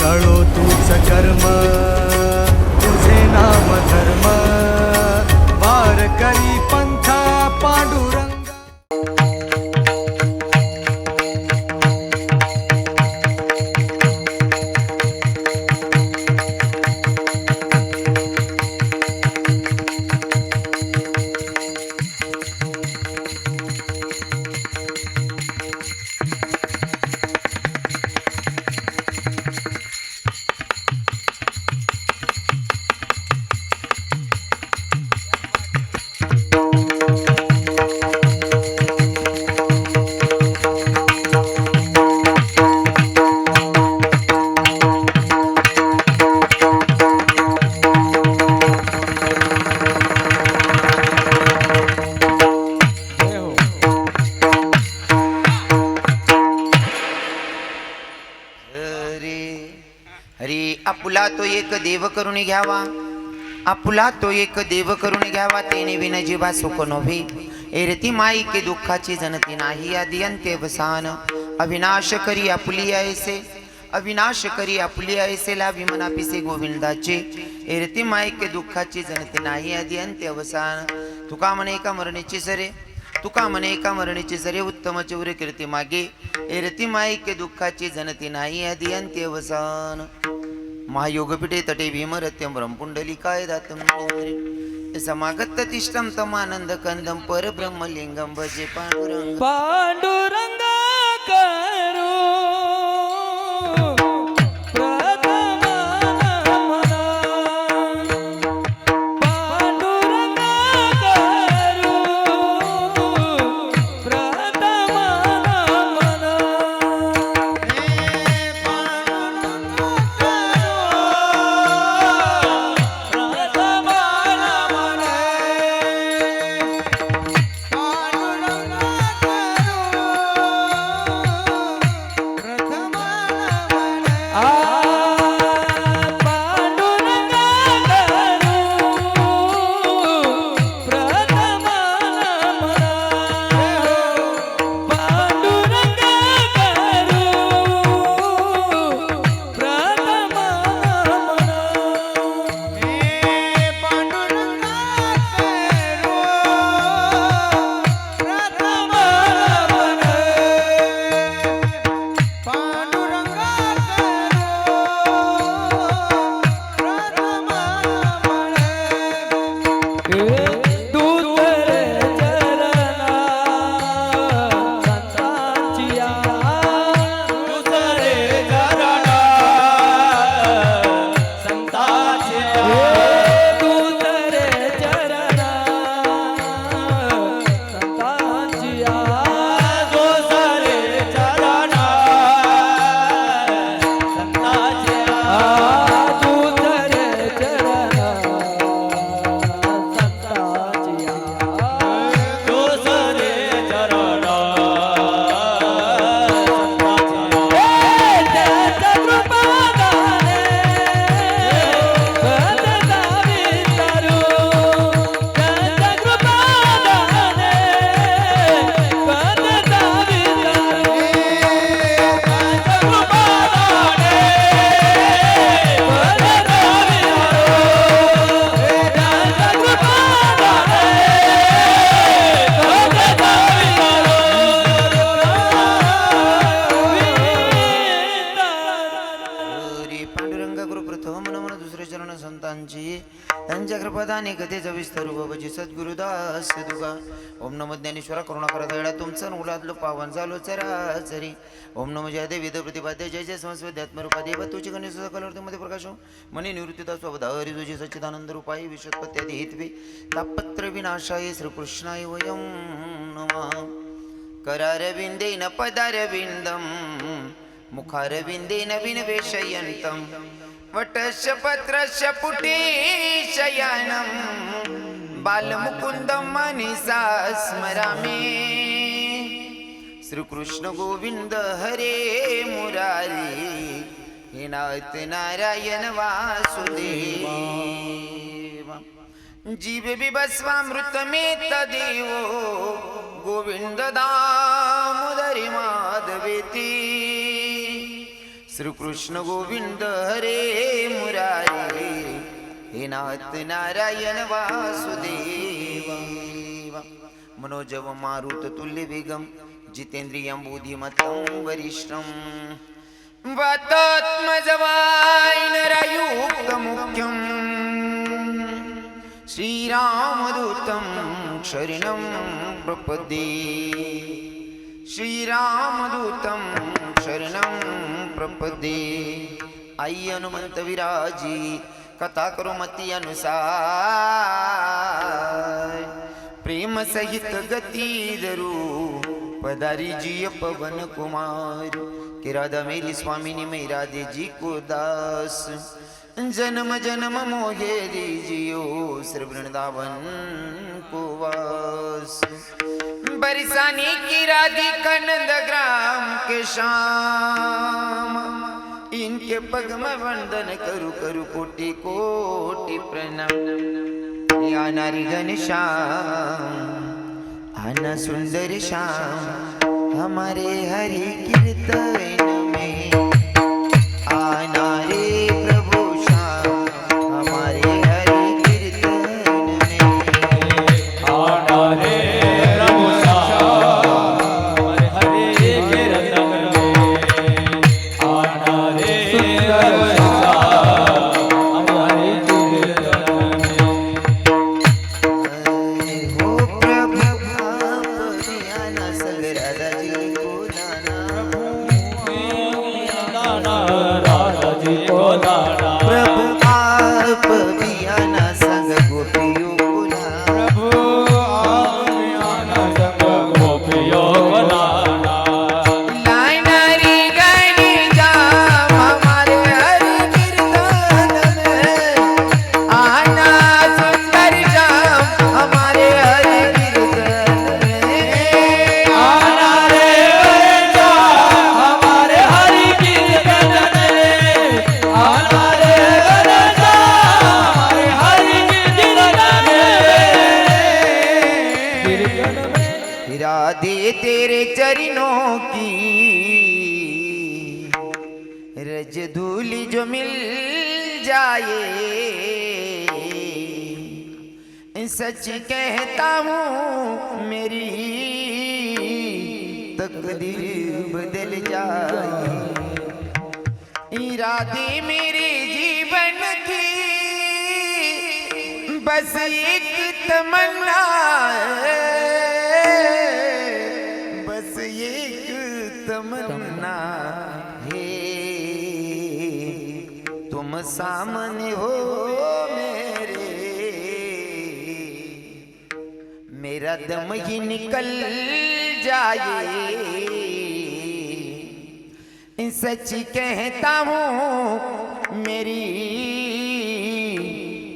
कळो तूच कर्म. एक देव करून घ्यावा. आपुला तो एक देव करून घ्यावा. तेने विन जीवा सुख नव्हे एरती माई के दुःखाची जनती नाही. आदी अंत्यवसान अविनाश करी आपुली ऐसे अविनाश करी आपुली ऐसे लाभी मना पिसे गोविंदाचे. एरती माई के दुःखाची जनती नाही. आधी अंत्यवसान तुका म्हणे एका मरणीची सरे. तुका म्हणे एका मरणीची सरे. उत्तम चौर कीर्ती मागे. एरती माई के दुःखाची जनती नाही. आधी अंत्यवसान महायोगपीठे तटे भीमरत्यं ब्रह्मपुंडलिकाय दातं समागत तिष्ठं तमानंद कंदं भजे पांडुरंग पांडुरंग नम करुणा करत वेळा तुमचं उलादलो पावन झालो चराचरी. ओम नम जय देवी प्रतिपाद्य जय जय संस्वध्यात्मरूपा देव तुझी गणेश कलर्तीमध्ये प्रकाश. मनी निवृत्तीता स्वधा हरी तुझी सच्चिदानंद रूपाई विश्वत्पत्त्यादी हितवी तापत्र विनाशाय श्रीकृष्णाय वयं नमः. करारविन्देन पदारविन्दम् मुखारविन्देन विनवेशयन्तं. वटस्य पत्रस्य पुटे शयनम बालमुकुन्दं मनसा स्मरामि श्रीकृष्ण गोविन्द हरे मुरारी. हे नाथ नारायण वासुदेव. जीवे बिभस्वामृतमेत देवो. गोविंद दामोदरी माधवेती. श्रीकृष्ण गोविंद हरे मुरारे. हे नाथ नारायण वासुदेवा. मनोजव मारुत तुल्य वेगम जितेंद्रियं बुद्धिमत्तं वरिष्ठं वातात्मजवायनरयुक्तमुख्यम् श्रीरामदूतं शरणं प्रपदे. श्रीरामदूतं शरणं प्रपदे. आई हनुमंत विराजी कथा करो मती अनुसार. प्रेम सहित गती धरू पदारी जी पवन कुमार. कि मेरी स्वामिनी मेरा दे जी को दास. जन्म जन्म मोहे दीजियो श्री वृंदावन को वास. की राधिका नंद ग्राम के शाम पगम वंदन करू करू कोटी कोटि प्रणाम. या नारी घनश्याम आना सुंदर श्याम हमारे हरि कीर्तन में. बदल जाए। इरादे मेरे जीवन की बस एक तमन्ना बस एक तमन्ना है। तुम सामने हो मेरे। मेरा दम ही निकल जाए। सच कहता हूँ मेरी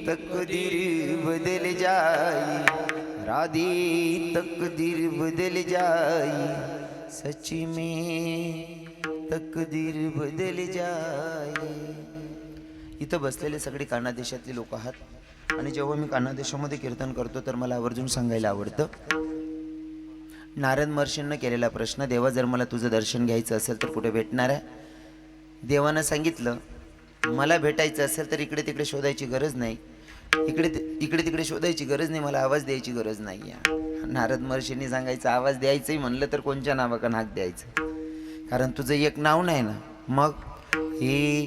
तकदीर बदल जाई। राधी तकदीर बदल जाई सच में तकदीर बदल जाई। इथं बसलेले सगळे कानादेशातले लोक आहात आणि जेव्हा मी कानादेशामध्ये कीर्तन करतो तर मला आवर्जून सांगायला आवडतं नारद महर्षींना केलेला प्रश्न देवा जर मला तुझं दर्शन घ्यायचं असेल तर कुठे भेटणार आहे? देवानं सांगितलं मला भेटायचं असेल तर इकडे तिकडे शोधायची गरज नाही. इकडे इकडे तिकडे शोधायची गरज नाही मला आवाज द्यायची गरज नाही आहे. नारद महर्षींनी सांगायचं आवाज द्यायचंही म्हणलं तर कोणच्या नावाकन नाक द्यायचं? कारण तुझं एक नाव नाही ना. मग हे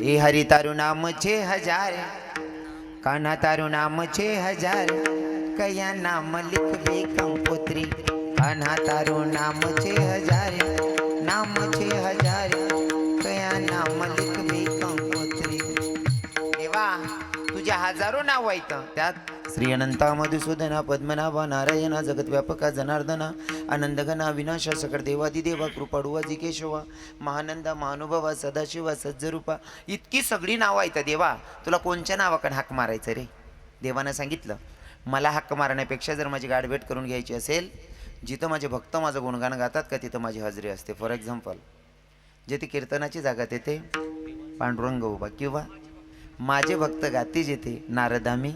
हे हरी नाम छे हजार कान्हा तारू नाम छे हजार कया नाम लिख बे कंपोत्री कान्हा तारू नाम छे हजार नाम छे हजार कया नाम हजारो नाव आहेत. त्यात श्री अनंता मधुसूदना पद्मनाभा नारायणा जगतव्यापका जनार्दना आनंदघना विनाशा सकळ देवादिदेवा कृपाडुवा जिकेशवा महानंदा महानुभवा सदाशिवा सज्जरूपा इतकी सगळी नावं आहेत. देवा तुला कोणच्या नावाकडे हाक मारायचं रे? देवानं सांगितलं मला हक्क मारण्यापेक्षा जर माझी गाठभेट करून घ्यायची असेल जिथं माझे भक्त माझं गुणगान गातात का तिथं माझी हजेरी असते? फॉर एक्झाम्पल जिथे कीर्तनाची जागा तेथे पांडुरंग उभा किंवा माझे भक्त गाती जेथे नारदामी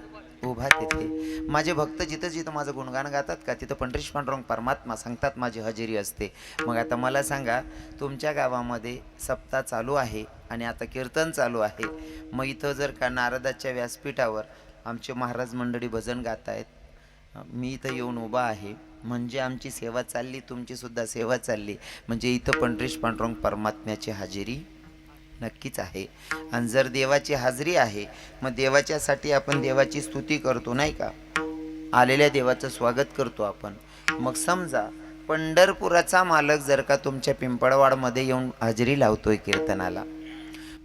उभा तेथे. माझे भक्त जिथं जिथं माझं गुणगान गातात का तिथं पंढरीश पांडुरंग परमात्मा सांगतात माझी हजेरी असते. मग आता मला सांगा तुमच्या गावामध्ये सप्ताह चालू आहे आणि आता कीर्तन चालू आहे. मग इथं जर का नारदाच्या व्यासपीठावर आमचे महाराज मंडळी भजन गात आहेत मी इथं येऊन उभा आहे. म्हणजे आमची सेवा चालली तुमचीसुद्धा सेवा चालली. म्हणजे इथं पंढरीश पांडुरंग परमात्म्याची हजेरी नक्कीच आहे. आणि जर देवाची हाजरी आहे मग देवाच्यासाठी आपण देवाची स्तुती करतो नाही का? आलेल्या देवाचं स्वागत करतो आपण. मग समजा पंढरपुराचा मालक जर का तुमच्या पिंपळवाडमध्ये येऊन हजेरी लावतोय कीर्तनाला.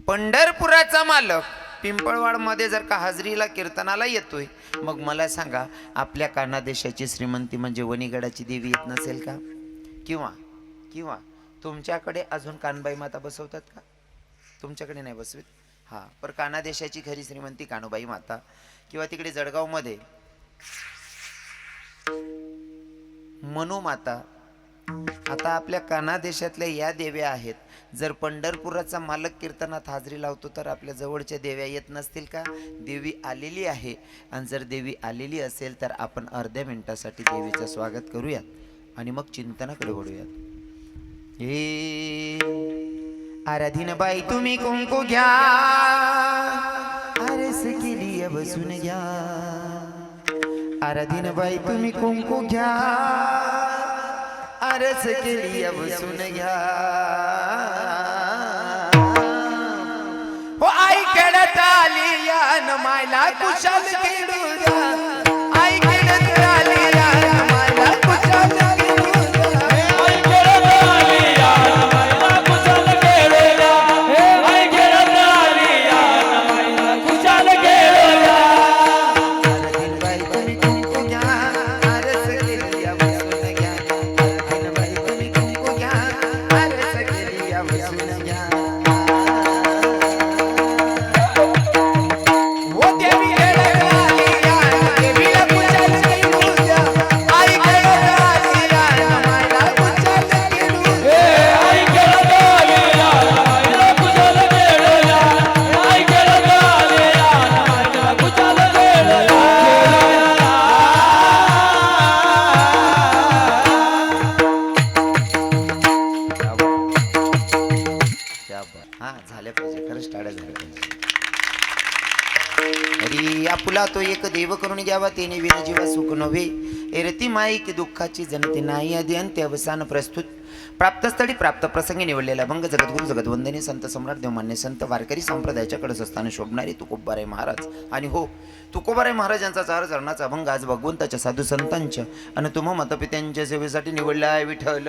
पंढरपुराचा मालक पिंपळवाडमध्ये जर का हाजरीला कीर्तनाला येतोय मग मला सांगा आपल्या कानादेशाची श्रीमंती म्हणजे वणीगडाची देवी येत नसेल का? किंवा किंवा तुमच्याकडे अजून कानबाई माता बसवतात का? तुमच्याकडे नाही बसवीत? हां. पर कानादेशाची खरी श्रीमंती कानुबाई माता. किंवा तिकडे जळगावमध्ये मनोमाता आता आपल्या काना देशातल्या या देव्या आहेत. जर पंढरपुराचा मालक कीर्तनात हाजरी लावतो तर आपल्या जवळच्या देव्या येत नसतील का? देवी आलेली आहे. आणि जर देवी आलेली असेल तर आपण अर्ध्या मिनिटासाठी देवीचं स्वागत करूयात. आणि मग चिंतनाकडे वळूयात. हे आराधीन बाई तुम्ही कुंकू घ्या. आरस केली बसून घ्या. आराधीन बाई तुम्ही कुंकू घ्या. आरस केली बसून घ्या. हो आई खेळत आली या नमायला कुशाल खेळू द्या. घ्यावा तेने सुख नव्हे एरती माई की दुःखाची जनते नाही आधी अंत्य अवसान प्रस्तुत प्राप्तस्थळी प्राप्त प्रसंगी निवडलेला भंग जगद्गुरु जगदवंदने संत सम्राट देवमान्य संत वारकरी संप्रदायाच्या कडस असताना शोभणारे तुकोबाराय महाराज आणि हो तुकोबाराय महाराजांचा चार चरणाचा भंग आज भगवंताच्या साधू संतांच्या आणि तुम्हा मतपित्यांच्या सेवेसाठी निवडला आहे विठ्ठल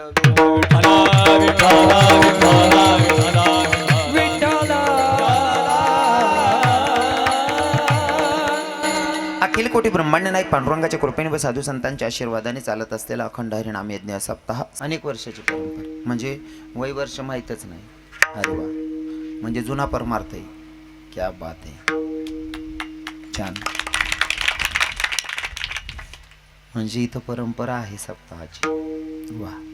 कोटी ब्रह्मांड नाही पांडुरंगाच्या कृपेने व साधू संतांच्या आशीर्वादाने चालत असलेला अखंड हरिनाम यज्ञ सप्ताह अनेक वर्षाची परंपरा म्हणजे वय वर्ष माहीतच नाही. अरे वा. म्हणजे जुना परमार्थ आहे. क्या बात आहे. छान. म्हणजे इथं परंपरा आहे सप्ताहाची. वा.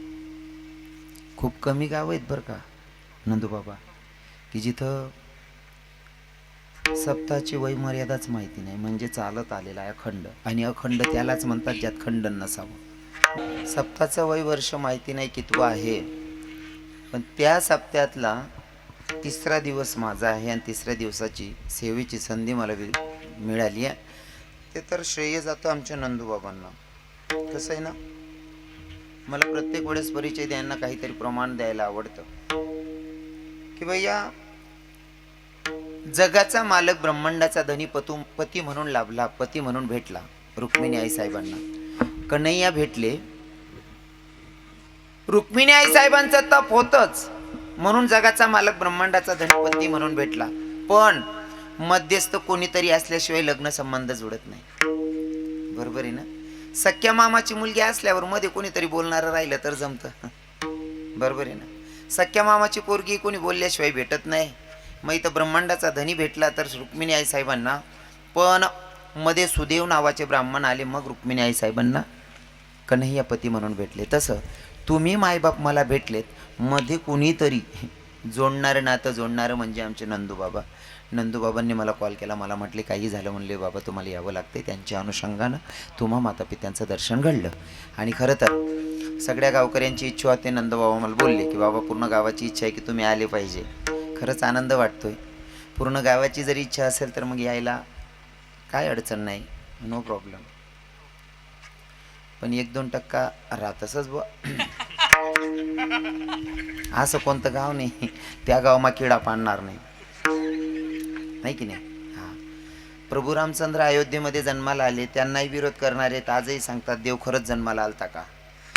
खूप कमी गाव आहेत बरं का नंदूबाबा. की जिथं सप्ताची वय मर्यादाच माहिती नाही म्हणजे चालत आलेला आहे अखंड. आणि अखंड त्यालाच म्हणतात ज्यात खंडन नसावं. सप्ताचं वय वर्ष माहिती नाही कितवं आहे. पण त्या सप्त्यातला तिसरा दिवस माझा आहे आणि तिसऱ्या दिवसाची सेवेची संधी मला मिळाली आहे. ते तर श्रेय जातं आमच्या नंदूबाबांना. कसं आहे ना? मला प्रत्येक वेळेस परिचय द्यांना काहीतरी प्रमाण द्यायला आवडतं. की भैया जगाचा मालक ब्रह्मांडाचा धनी पतू पती म्हणून लाभला पती म्हणून भेटला रुक्मिणी आई साहेबांना कन्हैया भेटले. रुक्मिणी आई साहेबांचा तप होतच म्हणून जगाचा मालक ब्रह्मांडाचा धनी पती म्हणून भेटला. पण मध्यस्थ कोणीतरी असल्याशिवाय लग्न संबंध जुळत नाही. बरोबर आहे ना? सख्या मामाची मुलगी असल्यावर मध्ये कोणीतरी बोलणारं राहिलं तर जमतं. बरोबर आहे ना? सख्या मामाची पोरगी कोणी बोलल्याशिवाय भेटत नाही. मग इथं ब्रह्मांडाचा धनी भेटला तर रुक्मिणी आई साहेबांना. पण मध्ये सुदेव नावाचे ब्राह्मण आले मग रुक्मिणी आई साहेबांना कन्हैयापती म्हणून भेटले. तसं तुम्ही मायबाप मला भेटलेत मध्ये कुणीतरी जोडणारं नातं जोडणारं म्हणजे आमचे नंदूबाबा. नंदूबाबांनी मला कॉल केला मला म्हटले काही झालं? म्हणले बाबा तुम्हाला यावं लागते त्यांच्या अनुषंगानं तुम्हा माता पित्यांचं दर्शन घडलं. आणि खरं तर सगळ्या गावकऱ्यांची इच्छा होते नंदबाबा मला बोलले की बाबा पूर्ण गावाची इच्छा आहे की तुम्ही आले पाहिजे. खरंच आनंद वाटतोय. पूर्ण गावाची जरी इच्छा असेल तर मग यायला काय अडचण नाही. नो प्रॉब्लेम पण एक दोन टक्का राहतसच बुवा. असं कोणतं गाव नाही. त्या गावमा किडा पाडणार नाही. नाही की नाही? हा. प्रभू रामचंद्र अयोध्येमध्ये जन्माला आले. त्यांनाही विरोध करणारे आजही सांगतात देव खरंच जन्माला आलता का?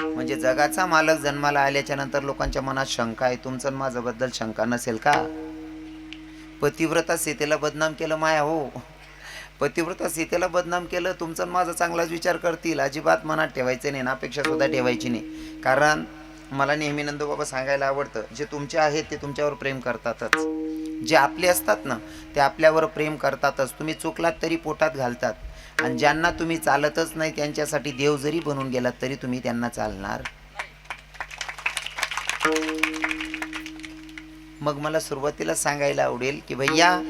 म्हणजे जगाचा मालक जन्माला आल्याच्यानंतर लोकांच्या मनात शंका आहे. तुमचं माझ्याबद्दल शंका नसेल का? पतिव्रता सीतेला बदनाम केलं माया हो. पतिव्रता सीतेला बदनाम केलं तुमचा माझा चांगलाच विचार करतील. अजिबात मनात ठेवायचं नाही ना अपेक्षा सुद्धा ठेवायची नाही. कारण मला नेहमी नंदूबाबा सांगायला आवडतं जे तुमचे आहेत ते तुमच्यावर प्रेम करतातच. जे आपले असतात ना ते आपल्यावर प्रेम करतातच. तुम्ही चुकलात तरी पोटात घालतात. आणि ज्यांना तुम्ही चालतच नाही त्यांच्यासाठी देव जरी बनून गेलात तरी तुम्ही त्यांना चालणार. मग मला सुरुवातीला सांगायला आवडेल की भैया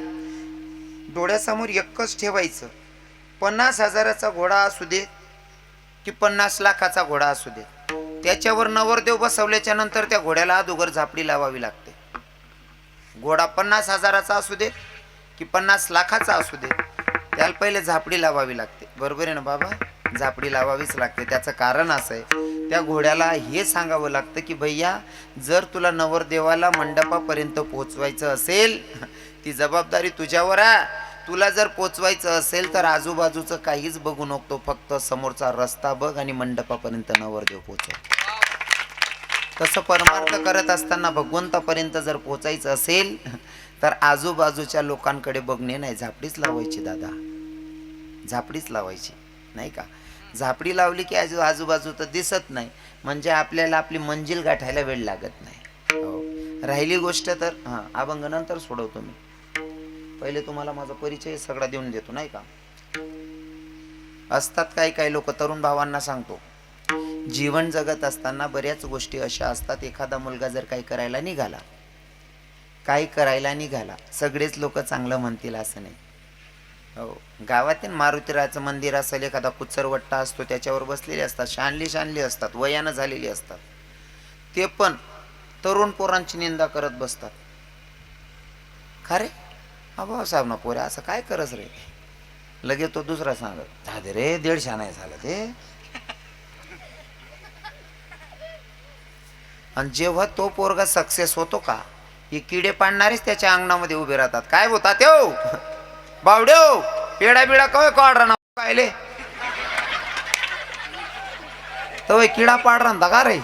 डोळ्यासमोर एकच ठेवायचं. पन्नास हजाराचा घोडा असू दे की पन्नास लाखाचा घोडा असू दे. त्याच्यावर नवरदेव बसवल्याच्या नंतर त्या घोड्याला अदोगर झापडी लावावी लागते. घोडा पन्नास हजाराचा असू दे की पन्नास लाखाचा असू दे. त्याला पहिले झापडी लावावी लागते. बरोबर आहे ना बाबा? झापडी लावावीच लागते. त्याचं कारण असं आहे. त्या घोड्याला हे सांगावं लागतं की भैया जर तुला नवरदेवाला मंडपापर्यंत पोचवायचं असेल ती जबाबदारी तुझ्यावर आहे. तुला जर पोचवायचं असेल तर आजूबाजूचं काहीच बघू नको. फक्त समोरचा रस्ता बघ आणि मंडपापर्यंत नवरदेव पोचव तसं परमार्थ करत असताना भगवंतापर्यंत जर पोचायचं असेल तर आजूबाजूच्या लोकांकडे बघणे नाही. झापडीच लावायची दादा. झापडीच लावायची नाही का? झापडी लावली की आजू आजूबाजू तर दिसत नाही. म्हणजे आपल्याला आपली मंजिल गाठायला वेळ लागत नाही. हो. राहिली गोष्ट तर हां अभंग नंतर सोडवतो मी पहिले तुम्हाला माझा परिचय सगळा देऊन देतो नाही का? असतात काही काही लोक तरुण भावांना सांगतो. जीवन जगत असताना बऱ्याच गोष्टी अशा असतात एखादा मुलगा जर काही करायला निघाला काही करायला निघाला सगळेच लोक चांगलं म्हणतील असं नाही. हो. गावातील मारुतीराचं मंदिर असेल एखादा कुचरवट्टा असतो त्याच्यावर बसलेले असतात शानली शानली असतात वयानं झालेली असतात. ते पण तरुण पोरांची निंदा करत बसतात. खरे अबा साहेब ना पोरे असं काय करस रे? लगेच तो दुसरा सांगत दादे रे दीडशा नाही झालं ते. आणि जेव्हा तो पोरगा सक्सेस होतो का हे किडे पाडणारेच त्याच्या अंगणामध्ये उभे राहतात. काय होता ते बावड्यो पेडा बिडा कवय काढ ना कायले? तो किडा पाड राहता का रे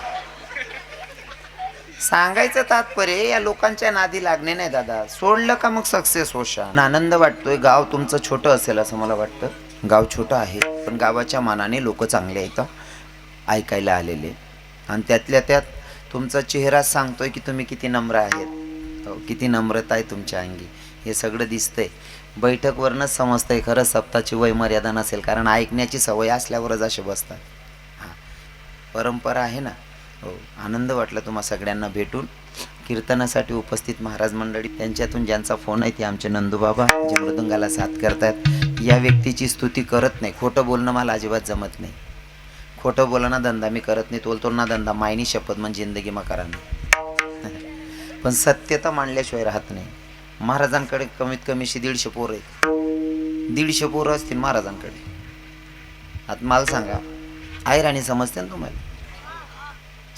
सांगायचं तात्पर्य या लोकांच्या नादी लागणे नाही दादा. सोडलं का मग सक्सेस होशाल आनंद वाटतोय गाव तुमचं छोटं असेल असं मला वाटतं. गाव छोटं आहे पण गावाच्या मानाने लोक चांगले आहेत ऐकायला आलेले. आणि त्यातल्या त्यात तुमचा चेहरा सांगतोय की तुम्ही किती नम्र आहेत. हो, किती नम्रता आहे तुमच्या अंगी. हे सगळं दिसतंय. बैठकवरनंच समजतंय खरं सप्ताची वय मर्यादा नसेल कारण ऐकण्याची सवय असल्यावरच असे बसतात. हां. परंपरा आहे ना? हो. आनंद वाटला तुम्हा सगळ्यांना भेटून. कीर्तनासाठी उपस्थित महाराज मंडळी त्यांच्यातून ज्यांचा फोन आहे ते आमचे नंदूबाबा जे मृदुंगाला साथ करतात या व्यक्तीची स्तुती करत नाही. खोटं बोलणं मला अजिबात जमत नाही. खोटं बोलणं धंदा मी करत नाही. तोलतो ना धंदा मायनी शपथ म्हणजे जिंदगी मग करा नाही पण सत्यता मांडल्याशिवाय राहत नाही. महाराजांकडे कमीत कमीशी दीडशे पोरं आहेत. दीडशे पोरं असतील महाराजांकडे. आता मला सांगा आयराणी समजते ना तुम्हाला?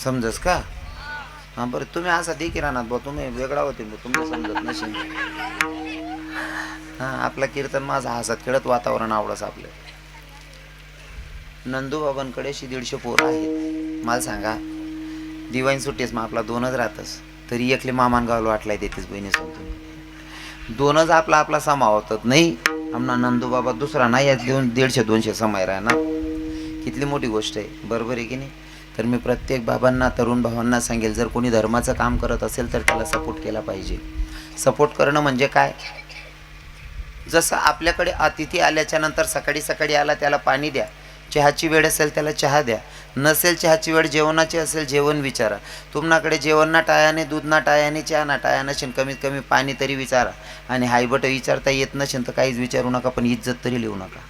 समजस का? हां बरं तुम्ही असा दे किराणात बा तुम्ही वेगळा होते बा तुम्ही समजत नसेल हां आपला कीर्तन माझा हसत खेळत वातावरण आवडस आपलं. नंदूबाबांकडे अशी दीडशे पोरं आहेत. मला सांगा दिवाळी सुट्टीस मग आपला दोनच राहतस तरी एकले मामान गावला वाटलाय देतेच बहिणी तुम्ही दोनच आपला आपला समा होतात. नाही आमना नंदूबाबा दुसरा नाही यात देऊन दीडशे दोनशे समाय राहणार. कितली मोठी गोष्ट आहे. बरोबर आहे की नाही? तर मी प्रत्येक बाबांना तरुण भावांना सांगेल जर कोणी धर्माचं काम करत असेल तर त्याला सपोर्ट केला पाहिजे. सपोर्ट करणं म्हणजे काय? जसं आपल्याकडे अतिथी आल्याच्यानंतर सकाळी सकाळी आला त्याला पाणी द्या. चहाची वेळ असेल त्याला चहा द्या. नसेल चहाची वेळ जेवणाची असेल जेवण विचारा. तुम्हाकडे जेवण ना टायाने दूध ना टायाने चहा ना टाया नसेल कमीत कमी पाणी तरी विचारा. आणि हायबट विचारता येत नसेल तर काहीच विचारू नका पण इज्जत तरी लिहू नका.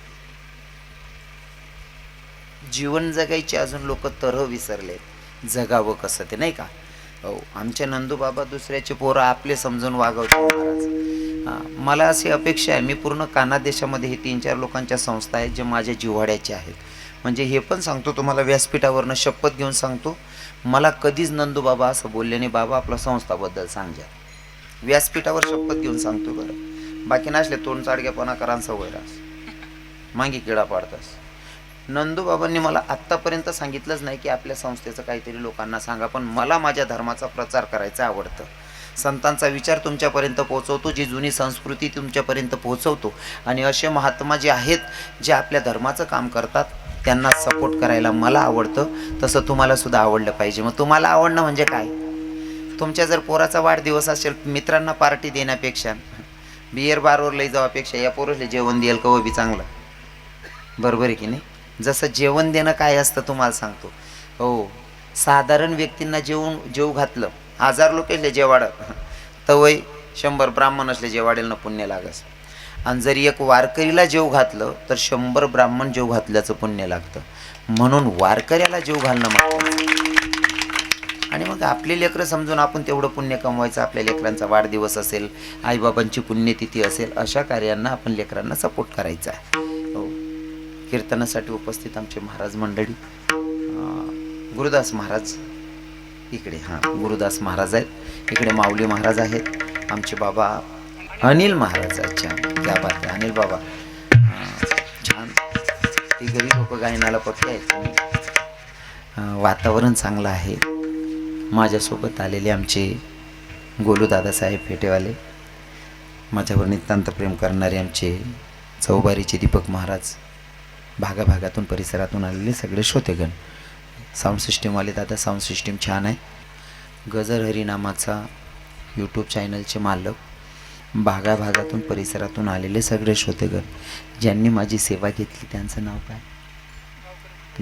जीवन जगायचे अजून लोक तरह विसरलेत. जगावं कसं ते नाही का? हो आमचे नंदूबाबा दुसऱ्याचे पोरं आपले समजून वागवतात मला अशी अपेक्षा आहे मी पूर्ण काना देशामध्ये हे तीन चार लोकांच्या संस्था आहेत जे माझ्या जिव्हाड्याचे आहेत. म्हणजे हे पण सांगतो तुम्हाला व्यासपीठावरनं शपथ घेऊन सांगतो. मला कधीच नंदूबाबा असं बोलले नाही. बाबा आपल्या संस्थाबद्दल सांगा. व्यासपीठावर शपथ घेऊन सांगतो बरं. बाकी नसले तोंड करा सवय रास मागे किडा पाडतास. नंदूबाबांनी मला आत्तापर्यंत सांगितलंच नाही की आपल्या संस्थेचं काहीतरी लोकांना सांगा पण मला माझ्या धर्माचा प्रचार करायचा आवडतं. संतांचा विचार तुमच्यापर्यंत पोहोचवतो जी जुनी संस्कृती तुमच्यापर्यंत पोहोचवतो. आणि असे महात्मा जे आहेत जे आपल्या धर्माचं काम करतात त्यांना सपोर्ट करायला मला आवडतं तसं तुम्हाला सुद्धा आवडलं पाहिजे. मग तुम्हाला आवडणं म्हणजे काय? तुमच्या जर पोराचा वाढदिवस असेल मित्रांना पार्टी देण्यापेक्षा बियर बारवर लई जावापेक्षा या पोरसले जेवण देईल का? हो बी चांगलं. बरोबर आहे की नाही? जसं जेवण देणं काय असतं तुम्हाला सांगतो. हो साधारण व्यक्तींना जेवून जेव घातलं. हजार लोक असले जेवाड. तवय शंभर ब्राह्मण असले जेवाडेल ना पुण्य लागस आणि जरी एक वारकरीला जेव घातलं तर शंभर ब्राह्मण जेव घातल्याचं पुण्य लागतं. म्हणून वारकऱ्याला जेव घालणं आणि मग आपले लेकरं समजून आपण तेवढं पुण्य कमवायचं आपल्या लेकरांचा वाढदिवस असेल आईबाबांची पुण्यतिथी असेल अशा कार्यांना आपण लेकरांना सपोर्ट करायचा आहे. हो. कीर्तनासाठी उपस्थित आमचे महाराज मंडळी. गुरुदास महाराज इकडे. हां गुरुदास महाराज आहेत. इकडे माऊली महाराज आहेत. आमचे बाबा अनिल महाराज अच्छा बातम्या. अनिल बाबा. छान. ती गरीब लोक गायनाला पक्की आहेत. वातावरण चांगलं आहे. माझ्यासोबत आलेले आमचे गोलू दादासाहेब फेटेवाले. माझ्यावर नितांत प्रेम करणारे आमचे चौबारीचे दीपक महाराज भागाभागातून परिसरातून आलेले सगळे श्रोतेगण. साऊंड सिस्टीमवाले दादा साऊंड सिस्टीम छान आहे. गजर हरिनामाचा यूट्यूब चॅनलचे मालक. भागाभागातून परिसरातून आलेले सगळे श्रोतेगण ज्यांनी माझी सेवा घेतली त्यांचं नाव काय?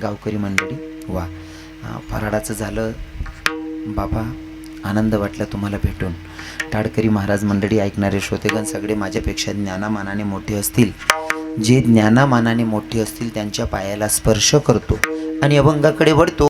गावकरी मंडळी वा. फराडाचं झालं. बाबा आनंद वाटला तुम्हाला भेटून. टाडकरी महाराज मंडळी ऐकणारे श्रोतेगण सगळे माझ्यापेक्षा ज्ञानामानाने मोठे असतील. जे ज्ञानामानाने मोठे असतील त्यांच्या पायाला स्पर्श करतो आणि अभंगाकडे वळतो.